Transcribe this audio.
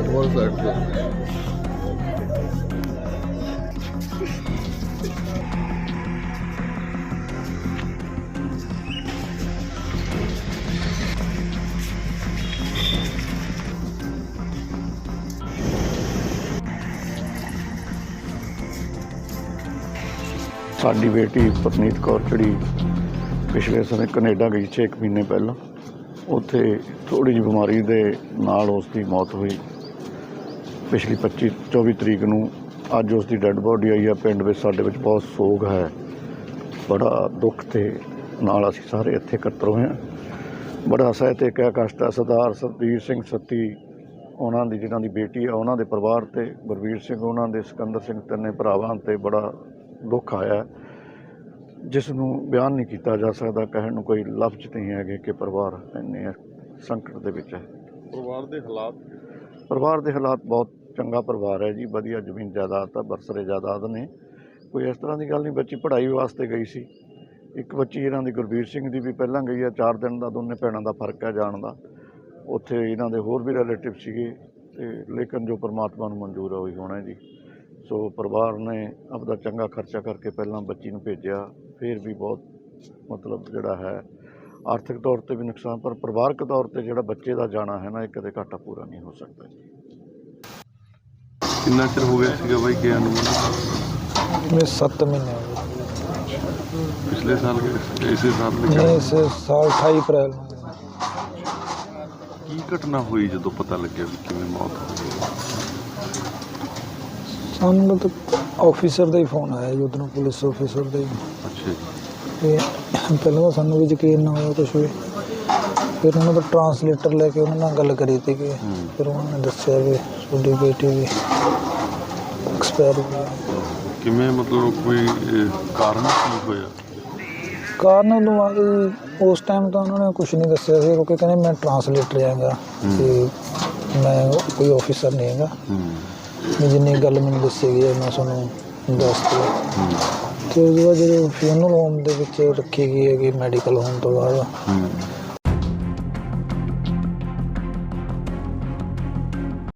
Advance side ਤੇ ਸਾਡੀ ਬੇਟੀ ਪਰਨੀਤ ਕੌਰ, ਜਿਹੜੀ ਪਿਛਲੇ ਸਮੇਂ ਕੈਨੇਡਾ ਗਈ ਛੇ ਕੁ ਮਹੀਨੇ ਪਹਿਲਾਂ, ਉੱਥੇ ਥੋੜੀ ਜਿਹੀ ਬਿਮਾਰੀ ਦੇ ਨਾਲ ਉਸ ਦੀ ਮੌਤ ਹੋਈ। ਪਿਛਲੀ 25 24 ਤਰੀਕ ਨੂੰ ਅੱਜ ਉਸ ਦੀ ਡੈੱਡ ਬੋਡੀ ਆਈ ਹੈ। ਪਿੰਡ ਵਿੱਚ ਸਾਡੇ ਵਿੱਚ ਬਹੁਤ ਸੋਗ ਹੈ। ਬੜਾ ਦੁੱਖ ਤੇ ਨਾਲ ਅਸੀਂ ਸਾਰੇ ਇੱਥੇ ਇਕੱਤਰ ਹੋਏ ਹਾਂ। ਬੜਾ ਸਹਿਤਿਕ ਹੈ ਕਸ਼ਟ ਹੈ। ਸਰਦਾਰ ਸਤਬੀਰ ਸਿੰਘ ਸੱਤੀ ਉਹਨਾਂ ਦੀ ਜਿਹਨਾਂ ਦੀ ਬੇਟੀ ਹੈ ਉਹਨਾਂ ਦੇ ਪਰਿਵਾਰ ਤੇ ਗੁਰਵੀਰ ਸਿੰਘ ਉਹਨਾਂ ਦੇ ਸਿਕੰਦਰ ਸਿੰਘ ਤਿੰਨੇ ਭਰਾਵਾਂ ਤੇ ਬੜਾ ਦੁੱਖ ਆਇਆ ਜਿਸ ਨੂੰ ਬਿਆਨ ਨਹੀਂ ਕੀਤਾ ਜਾ ਸਕਦਾ ਕਹਿਣ ਨੂੰ ਕੋਈ ਲਫ਼ਜ਼ ਨਹੀਂ ਹੈਗੇ ਕਿ ਪਰਿਵਾਰ ਇੰਨੇ ਸੰਕਟ ਦੇ ਵਿੱਚ ਹੈ। ਪਰਿਵਾਰ ਦੇ ਹਾਲਾਤ? ਪਰਿਵਾਰ ਦੇ ਹਾਲਾਤ ਬਹੁਤ ਚੰਗਾ ਪਰਿਵਾਰ ਹੈ ਜੀ, ਵਧੀਆ ਜ਼ਮੀਨ ਜਾਇਦਾਦ ਆ ਬਰਸਰੇ ਜਾਇਦਾਦ ਨੇ। ਕੋਈ ਇਸ ਤਰ੍ਹਾਂ ਦੀ ਗੱਲ ਨਹੀਂ, ਬੱਚੀ ਪੜ੍ਹਾਈ ਵਾਸਤੇ ਗਈ ਸੀ। ਇੱਕ ਬੱਚੀ ਇਹਨਾਂ ਦੀ ਗੁਰਬੀਰ ਸਿੰਘ ਦੀ ਵੀ ਪਹਿਲਾਂ ਗਈ ਆ ਚਾਰ ਦਿਨ ਦਾ ਦੋਨੇ ਭੈਣਾਂ ਦਾ ਫ਼ਰਕ ਹੈ ਜਾਣ ਦਾ। ਉੱਥੇ ਇਹਨਾਂ ਦੇ ਹੋਰ ਵੀ ਰਿਲੇਟਿਵ ਸੀਗੇ ਤੇ ਲੇਕਿਨ ਜੋ ਪਰਮਾਤਮਾ ਨੂੰ ਮਨਜ਼ੂਰ ਹੈ ਉਹੀ ਹੋਣਾ ਜੀ। ਸੋ ਪਰਿਵਾਰ ਨੇ ਆਪਦਾ ਚੰਗਾ ਖਰਚਾ ਕਰਕੇ ਪਹਿਲਾਂ ਬੱਚੀ ਨੂੰ ਭੇਜਿਆ, ਫਿਰ ਵੀ ਬਹੁਤ ਮਤਲਬ ਜਿਹੜਾ ਹੈ, ਆਰਥਿਕ ਤੌਰ ਤੇ ਵੀ ਨੁਕਸਾਨ, ਪਰ ਪਰਿਵਾਰਕ ਤੌਰ ਤੇ ਜਿਹੜਾ ਬੱਚੇ ਦਾ ਜਾਣਾ ਹੈ ਨਾ, ਇਹ ਕਦੇ ਘਾਟਾ ਪੂਰਾ ਨਹੀਂ ਹੋ ਸਕਦਾ ਜੀ। ਕਿੰਨਾ ਚਿਰ ਹੋ ਗਿਆ ਸੀਗਾ ਬਾਈ ਗਿਆ ਨੂੰ? ਮੈਂ 7 ਮਹੀਨੇ ਹੋ ਗਏ। ਪਿਛਲੇ ਸਾਲ ਗਏ ਇਸੇ ਸਾਲ ਲਿਖਿਆ ਨਹੀਂ ਇਸ ਸਾਲ 28 ਅਪ੍ਰੈਲ ਕੀ ਘਟਨਾ ਹੋਈ ਜਦੋਂ ਪਤਾ ਲੱਗਿਆ ਵੀ ਕਿਵੇਂ ਮੌਤ ਹੋ ਗਈ? ਸਾਨੂੰ ਮਤਲਬ ਆਫੀਸਰ ਦਾ ਹੀ ਫੋਨ ਆਇਆ ਜੀ ਪੁਲਿਸ ਆਫੀਸਰ ਦਾ ਹੀ। ਅੱਛਾ ਜੀ। ਤੇ ਪਹਿਲਾਂ ਸਾਨੂੰ ਵੀ ਯਕੀਨ ਨਾ ਹੋਇਆ ਕੁਛ ਵੀ। ਫਿਰ ਉਹਨਾਂ ਦਾ ਟਰਾਂਸਲੇਟਰ ਲੈ ਕੇ ਉਹਨਾਂ ਨਾਲ ਗੱਲ ਕਰੀ ਤੀ ਕਿ। ਫਿਰ ਉਹਨਾਂ ਨੇ ਦੱਸਿਆ ਵੀ ਤੁਹਾਡੀ ਬੇਟੀ ਵੀ ਐਕਸਪਾਇਰ ਹੋ ਗਈ। ਕਿਵੇਂ ਮਤਲਬ ਕੋਈ ਕਾਰਨ ਕੀ ਹੋਇਆ? ਕਾਰਨ ਜੀ ਉਸ ਟਾਈਮ ਤਾਂ ਉਹਨਾਂ ਨੇ ਕੁਝ ਨਹੀਂ ਦੱਸਿਆ ਸੀ ਕਿਉਂਕਿ ਕਹਿੰਦੇ ਮੈਂ ਟਰਾਂਸਲੇਟਰ ਹੈਗਾ। ਤੇ ਮੈਂ ਕੋਈ ਆਫੀਸਰ ਨਹੀਂ ਹੈਗਾ। ਹੂੰ। ਵੀ ਜਿੰਨੀ ਗੱਲ ਮੈਨੂੰ ਦੱਸੀ ਗਈ ਹੈ ਮੈਂ ਤੁਹਾਨੂੰ ਦੱਸ ਹੂੰ। ਤੇ ਉਹਦੇ ਬਾਅਦ ਜਦੋਂ ਫਿਊਨਲ ਹੋਮ ਦੇ ਵਿੱਚ ਰੱਖੀ ਗਈ ਹੈਗੀ ਮੈਡੀਕਲ ਹੋਣ ਤੋਂ ਬਾਅਦ ਹੂੰ।